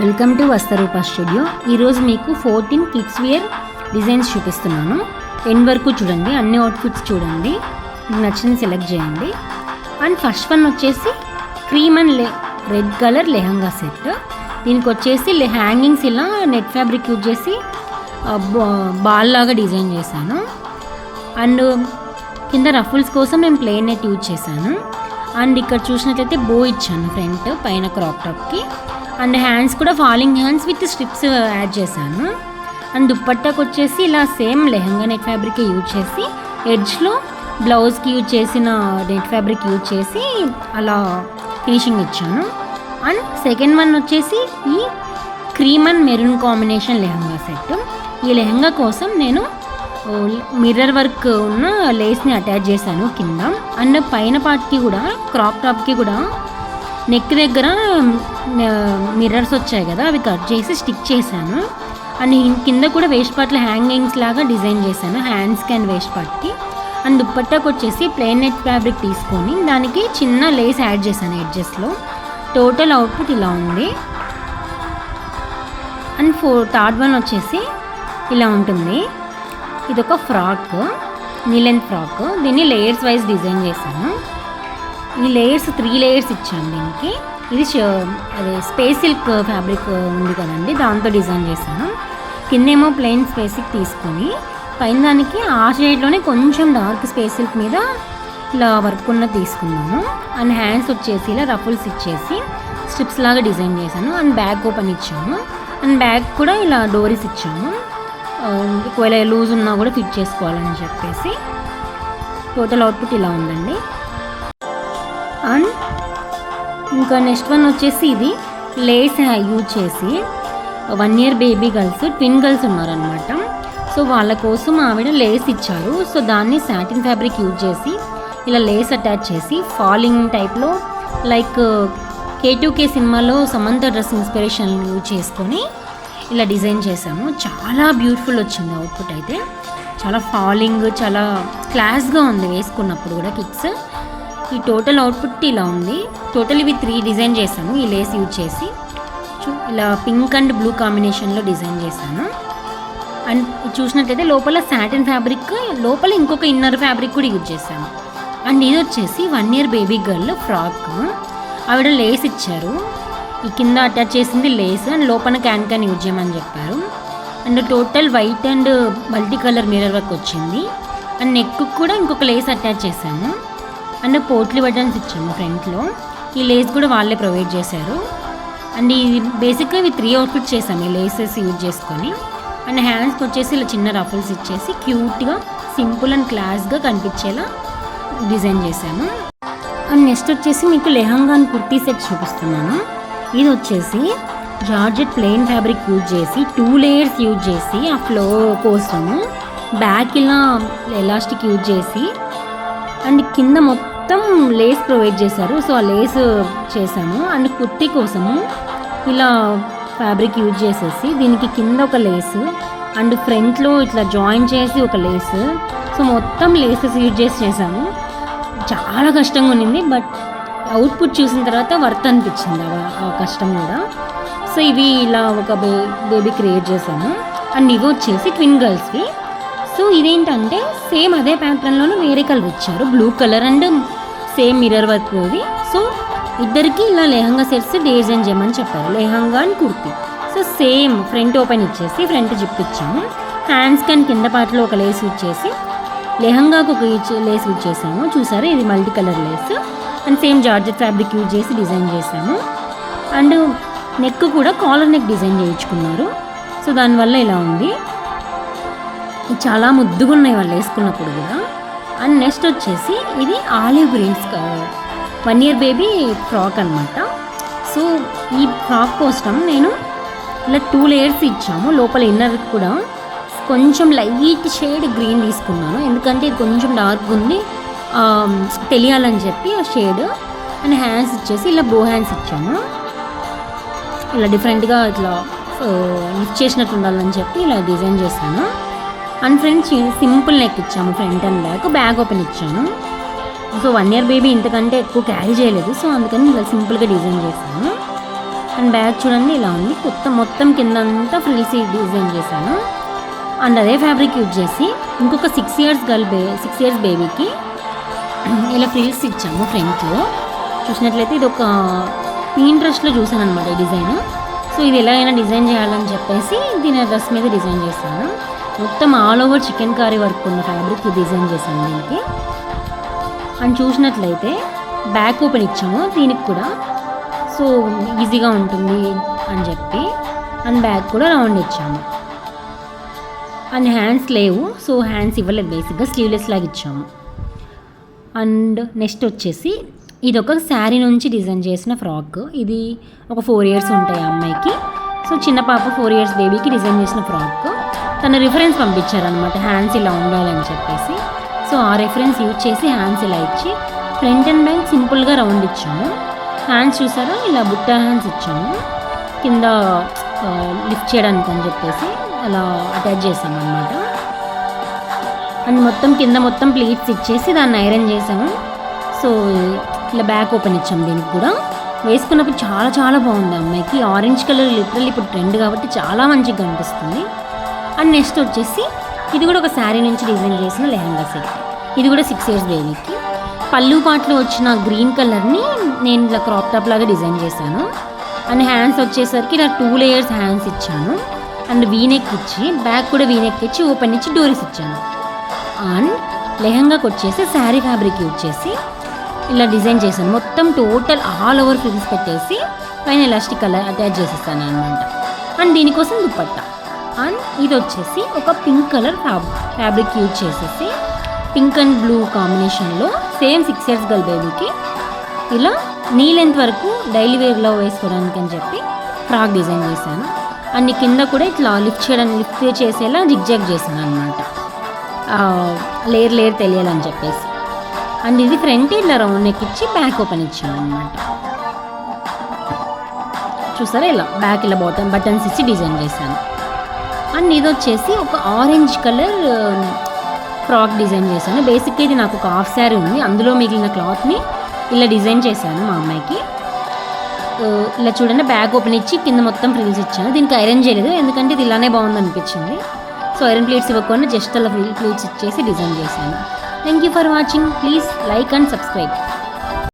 Welcome to వస్తరూప studio. ఈరోజు మీకు fourteen kids wear designs చూపిస్తున్నాను. ఎండ్ వరకు చూడండి అన్ని అవుట్ఫిట్స్ చూడండి. మీకు నచ్చింది సెలెక్ట్ చేయండి. అండ్ ఫస్ట్ వన్ వచ్చేసి క్రీమ్ అండ్ లే రెడ్ కలర్ లెహంగా సెట్ దీనికి వచ్చేసి హ్యాంగింగ్స్ ఇలా నెట్ ఫ్యాబ్రిక్ యూజ్ చేసి బాల్ లాగా డిజైన్ చేశాను. అండ్ కింద రఫుల్స్ కోసం నేను ప్లెయిన్ నెట్ యూజ్ చేశాను. అండ్ ఇక్కడ చూసినట్లయితే బో ఇచ్చాను ఫ్రంట్ పైన క్రాప్ టాప్కి అండ్ హ్యాండ్స్ కూడా falling hands with strips add చేశాను. అండ్ దుప్పట్టాకు వచ్చేసి ఇలా same lehenga net fabric use చేసి ఎడ్జ్లో బ్లౌజ్కి యూజ్ చేసిన నెట్ ఫ్యాబ్రిక్ యూజ్ చేసి అలా ఫినిషింగ్ ఇచ్చాను. అండ్ సెకండ్ వన్ వచ్చేసి ఈ cream and maroon combination lehenga set. ఈ లెహంగా కోసం నేను మిర్రర్ వర్క్ ఉన్న లేస్ని అటాచ్ చేశాను కింద. అండ్ పైన పార్ట్కి కూడా క్రాప్ టాప్కి కూడా నెక్ దగ్గర మిర్రర్స్ వచ్చాయి కదా అవి కట్ చేసి స్టిక్ చేశాను. అండ్ కింద కూడా వేస్ట్ పార్ట్లో హ్యాంగింగ్స్ లాగా డిజైన్ చేశాను హ్యాండ్స్కి అండ్ వేస్ట్ పార్ట్కి అండ్ దుప్పట్టాకు వచ్చేసి ప్లెయిన్ నెట్ ఫ్యాబ్రిక్ తీసుకొని దానికి చిన్న లేస్ యాడ్ చేశాను ఎడ్జెస్లో టోటల్ అవుట్పుట్ ఇలా ఉంది. అండ్ ఫోర్ థర్డ్ వన్ వచ్చేసి ఇలా ఉంటుంది. ఇది ఒక ఫ్రాక్ నీలెన్ ఫ్రాక్. దీన్ని లేయర్స్ వైజ్ డిజైన్ చేశాను. ఈ లేయర్స్ త్రీ లేయర్స్ ఇచ్చాను దీనికి. ఇది అదే స్పేస్ సిల్క్ ఫ్యాబ్రిక్ ఉంది కదండి దాంతో డిజైన్ చేశాను. కిందేమో ప్లెయిన్ స్పేస్ సిల్క్ తీసుకొని పైన దానికి ఆ షేడ్లోనే కొంచెం డార్క్ స్పేస్ సిల్క్ మీద ఇలా వర్క్ ఉన్న తీసుకున్నాను. అండ్ హ్యాండ్స్ వచ్చేసి ఇలా రఫుల్స్ ఇచ్చేసి స్ట్రిప్స్ లాగా డిజైన్ చేశాను. అండ్ బ్యాగ్ ఓపెన్ ఇచ్చాను. అండ్ బ్యాగ్ కూడా ఇలా డోరీస్ ఇచ్చాను. ఒకవేళ లూజ్ ఉన్నా కూడా ఫిట్ చేసుకోవాలని చెప్పేసి. టోటల్ అవుట్పుట్ ఇలా ఉందండి. ఇంకా నెక్స్ట్ వన్ వచ్చేసి ఇది లేస్ యూజ్ చేసి one year baby girls twin girls ఉన్నారనమాట సో వాళ్ళ కోసం ఆవిడ లేస్ ఇచ్చారు. సో దాన్ని సాటిన్ ఫ్యాబ్రిక్ యూజ్ చేసి ఇలా లేస్ అటాచ్ చేసి ఫాలింగ్ టైప్లో లైక్ కే సినిమాలో సమంత డ్రెస్ ఇన్స్పిరేషన్ యూజ్ చేసుకొని ఇలా డిజైన్ చేశాము. చాలా బ్యూటిఫుల్ వచ్చింది అవుట్పుట్ అయితే. చాలా ఫాలింగ్ చాలా క్లాస్గా ఉంది వేసుకున్నప్పుడు కూడా కిడ్స్ ఈ టోటల్ అవుట్పుట్ ఇలా ఉంది. టోటల్ ఇవి త్రీ డిజైన్ చేశాను ఈ లేస్ యూజ్ చేసి. ఇలా పింక్ అండ్ బ్లూ కాంబినేషన్లో డిజైన్ చేశాను. అండ్ చూసినట్లయితే లోపల సాటిన్ ఫ్యాబ్రిక్ లోపల ఇంకొక ఇన్నర్ ఫ్యాబ్రిక్ కూడా యూజ్ చేశాను. అండ్ ఇది వచ్చేసి one year baby girl frock ఆవిడ లేస్ ఇచ్చారు. ఈ కింద అటాచ్ చేసింది లేస్ అండ్ లోపల క్యాన్ క్యాన్ యూజ్ చేయమని చెప్పారు. And total white and multi colour mirror work వచ్చింది. అండ్ నెక్ కూడా ఇంకొక లేస్ అటాచ్ చేశాను. అండ్ పోట్లీ బటన్స్ ఇచ్చాము ఫ్రంట్లో. ఈ లేస్ కూడా వాళ్ళే ప్రొవైడ్ చేశారు. అండ్ ఇది బేసిక్గా ఇవి త్రీ అవుట్ఫిట్ చేసాము ఈ లేసెస్ యూజ్ చేసుకొని. అండ్ హ్యాండ్స్కి వచ్చేసి ఇలా చిన్న రఫుల్స్ ఇచ్చేసి క్యూట్గా సింపుల్ అండ్ క్లాస్గా కనిపించేలా డిజైన్ చేశాము. అండ్ నెక్స్ట్ వచ్చేసి మీకు లెహంగా అండ్ కుర్తీ సెట్ చూపిస్తున్నాను. ఇది వచ్చేసి జార్జెట్ ప్లెయిన్ ఫ్యాబ్రిక్ యూజ్ చేసి టూ లేయర్స్ యూజ్ చేసి ఆ ఫ్లో కోసము బ్యాక్ ఇలా ఎలాస్టిక్ యూజ్ చేసి అండ్ కింద మొత్తం మొత్తం లేస్ ప్రొవైడ్ చేశారు. సో ఆ లేస్ చేశాము అండ్ కుర్తి కోసము ఇలా ఫ్యాబ్రిక్ యూజ్ చేసేసి దీనికి కింద ఒక లేస్ అండ్ ఫ్రంట్లో ఇట్లా జాయిన్ చేసి ఒక లేస్. సో మొత్తం లేసెస్ యూజ్ చేసి చేశాము చాలా కష్టంగా ఉండింది. బట్ అవుట్పుట్ చూసిన తర్వాత వర్త్ అనిపించింది ఆ- కష్టం కూడా. సో ఇవి ఇలా ఒక బే బేబీ క్రియేట్ చేశాము అండ్ ఇవి వచ్చేసి ట్విన్ గర్ల్స్వి. సో ఇదేంటంటే సేమ్ అదే ప్యాటర్న్లోనే వేరే కలర్ ఇచ్చారు. Blue colour and same mirror work ఇది సో ఇద్దరికి ఇలా లెహంగా సెట్స్ డిజైన్ చేయమని చెప్పారు. Lehenga and kurti. So same front open ఇచ్చేసి ఫ్రంట్ జిప్ ఇచ్చాము. హ్యాండ్స్ కానీ కింద పాటలో ఒక లేస్ ఇచ్చేసి లెహంగాకు ఒక లేస్ ఇచ్చేసాము. చూసారా? ఇది multi colour lace. And same georgette fabric use చేసి డిజైన్ చేసాము. అండ్ నెక్ కూడా కాలర్ నెక్ డిజైన్ చేయించుకున్నారు. సో దానివల్ల ఇలా ఉంది. చాలా ముద్దుగా ఉన్నాయి వాళ్ళు వేసుకున్నప్పుడు కూడా. అండ్ నెక్స్ట్ వచ్చేసి ఇది olive greens one year baby frock అనమాట సో ఈ ఫ్రాక్ కోసం నేను ఇలా టూ లేయర్స్ ఇచ్చాము. లోపల ఇన్నర్ కూడా కొంచెం లైట్ షేడ్ గ్రీన్ తీసుకున్నాను. ఎందుకంటే ఇది కొంచెం డార్క్ ఉంది. తెలియాలని చెప్పి ఆ షేడ్ అండ్ హ్యాండ్స్ ఇచ్చేసి ఇలా బో హ్యాండ్స్ ఇచ్చాము. ఇలా డిఫరెంట్గా ఇట్లా లిఫ్ట్ చేసినట్టు ఉండాలని చెప్పి ఇలా డిజైన్ చేశాను. అండ్ ఫ్రెండ్స్ సింపుల్ నెక్ ఇచ్చాము front and back bag open ఇచ్చాను. సో వన్ ఇయర్ బేబీ ఇంతకంటే ఎక్కువ క్యారీ చేయలేదు. సో అందుకని ఇలా సింపుల్గా డిజైన్ చేశాను. అండ్ బ్యాగ్ చూడండి ఇలా ఉంది. కొత్త మొత్తం కింద అంతా ఫ్రిల్స్ డిజైన్ చేశాను. అండ్ అదే ఫ్యాబ్రిక్ యూజ్ చేసి ఇంకొక సిక్స్ ఇయర్స్ గర్ల్ బే సిక్స్ ఇయర్స్ బేబీకి ఇలా ఫ్రిల్స్ ఇచ్చాము ఫ్రంట్లో చూసినట్లయితే ఇది ఒక ఇంట్రెస్ట్లో చూసాను అనమాట ఈ డిజైన్ సో ఇది ఎలా అయినా డిజైన్ చేయాలని చెప్పేసి దీని డ్రెస్ మీద డిజైన్ చేశాను. మొత్తం all over chicken curry work ఉన్న ఫ్యాబ్రిక్ డిజైన్ చేశాను దీనికి. అండ్ చూసినట్లయితే బ్యాక్ ఓపెన్ ఇచ్చాము దీనికి కూడా. సో ఈజీగా ఉంటుంది అని చెప్పి అండ్ బ్యాక్ కూడా రౌండ్ ఇచ్చాము. అండ్ హ్యాండ్స్ లేవు సో హ్యాండ్స్ ఇవ్వలేదు బేసిక్గా స్లీవ్లెస్ లాగా ఇచ్చాము. అండ్ నెక్స్ట్ వచ్చేసి ఇది ఒక శారీ నుంచి డిజైన్ చేసిన ఫ్రాక్ ఇది ఒక ఫోర్ ఇయర్స్ ఉంటాయి ఆ అమ్మాయికి. సో చిన్న పాప ఫోర్ ఇయర్స్ బేబీకి డిజైన్ చేసిన ఫ్రాక్ తన రిఫరెన్స్ పంపించారనమాట హ్యాండ్స్ ఇలా ఉండాలని చెప్పేసి. సో ఆ రిఫరెన్స్ యూజ్ చేసి హ్యాండ్స్ ఇలా ఇచ్చి ఫ్రంట్ అండ్ బ్యాక్ సింపుల్గా రౌండ్ ఇచ్చాము. హ్యాండ్స్ చూసారా? ఇలా బుట్ట హ్యాండ్స్ ఇచ్చాము. కింద లిఫ్ట్ చేయడానికి అని చెప్పేసి అలా అటాచ్ చేసామన్నమాట. అండ్ మొత్తం కింద మొత్తం ప్లేట్స్ ఇచ్చేసి దాన్ని ఐరన్ చేసాము. సో ఇట్లా బ్యాక్ ఓపెన్ ఇచ్చాము దీనికి కూడా. వేసుకున్నప్పుడు చాలా చాలా బాగుంది అమ్మాయికి. ఆరెంజ్ కలర్ లిటరల్ ఇప్పుడు ట్రెండ్ కాబట్టి చాలా మంచిగా కనిపిస్తుంది. అండ్ నెక్స్ట్ వచ్చేసి ఇది కూడా ఒక శారీ నుంచి డిజైన్ చేసిన లెహంగా సెట్. ఇది కూడా సిక్స్ ఇయర్స్ బేబీకి పళ్ళు పాటలు వచ్చిన గ్రీన్ కలర్ని నేను ఇలా క్రాప్ టాప్ లాగా డిజైన్ చేశాను. అండ్ హ్యాండ్స్ వచ్చేసరికి ఇలా టూ లేయర్స్ హ్యాండ్స్ ఇచ్చాను. అండ్ వీనెక్ ఇచ్చి బ్యాక్ కూడా వీనెక్ ఇచ్చి ఓపెన్ ఇచ్చి డోరీస్ ఇచ్చాను. అండ్ లెహంగాకి వచ్చేసి శారీ ఫ్యాబ్రిక్ యూజ్ చేసి ఇలా డిజైన్ చేశాను. మొత్తం టోటల్ ఆల్ ఓవర్ ఫ్రిల్స్ పెట్టేసి పైన ఎలాస్టిక్ కలర్ అటాచ్ చేసేస్తాను అనమాట అండ్ దీనికోసం దుప్పట్టా అండ్ ఇది వచ్చేసి ఒక pink colour fab fabric use చేసేసి పింక్ అండ్ బ్లూ కాంబినేషన్లో సేమ్ సిక్స్ ఇయర్స్ గల్ బేబీకి ఇలా నీ లెంత్ వరకు డైలీ వేర్లో వేసుకోవడానికి అని చెప్పి ఫ్రాక్ డిజైన్ చేశాను. అండ్ కింద కూడా ఇట్లా లిఫ్ట్ చేయడానికి లిఫ్ట్ చేసేలా జిగ్జాగ్ చేశాను అనమాట లేయర్ లేయర్ తెలియాలని చెప్పేసి. అండ్ ఇది ఫ్రంట్ ఇట్లా రౌండ్ నెక్ ఇచ్చి బ్యాక్ ఓపెన్ ఇచ్చాను అనమాట చూసారా ఇలా? బ్యాక్ ఇలా బాటమ్ బటన్స్ ఇచ్చి డిజైన్ చేశాను. అండ్ ఇది వచ్చేసి ఒక ఆరెంజ్ కలర్ ఫ్రాక్ డిజైన్ చేశాను. బేసిక్గా ఇది నాకు ఒక హాఫ్ శారీ ఉంది. అందులో మిగిలిన క్లాత్ని ఇలా డిజైన్ చేశాను మా అమ్మాయికి. ఇలా చూడండి బ్యాగ్ ఓపెన్ ఇచ్చి కింద మొత్తం ఫ్రిల్స్ ఇచ్చాను. దీనికి ఐరన్ చేయలేదు ఎందుకంటే ఇది ఇలానే బాగుంది అనిపించింది సో ఐరన్ ప్లేట్స్ ఇవ్వకుండా జస్ట్ అలా ఫ్రిల్ ప్లేట్స్ ఇచ్చేసి డిజైన్ చేశాను. Thank you for watching please like and subscribe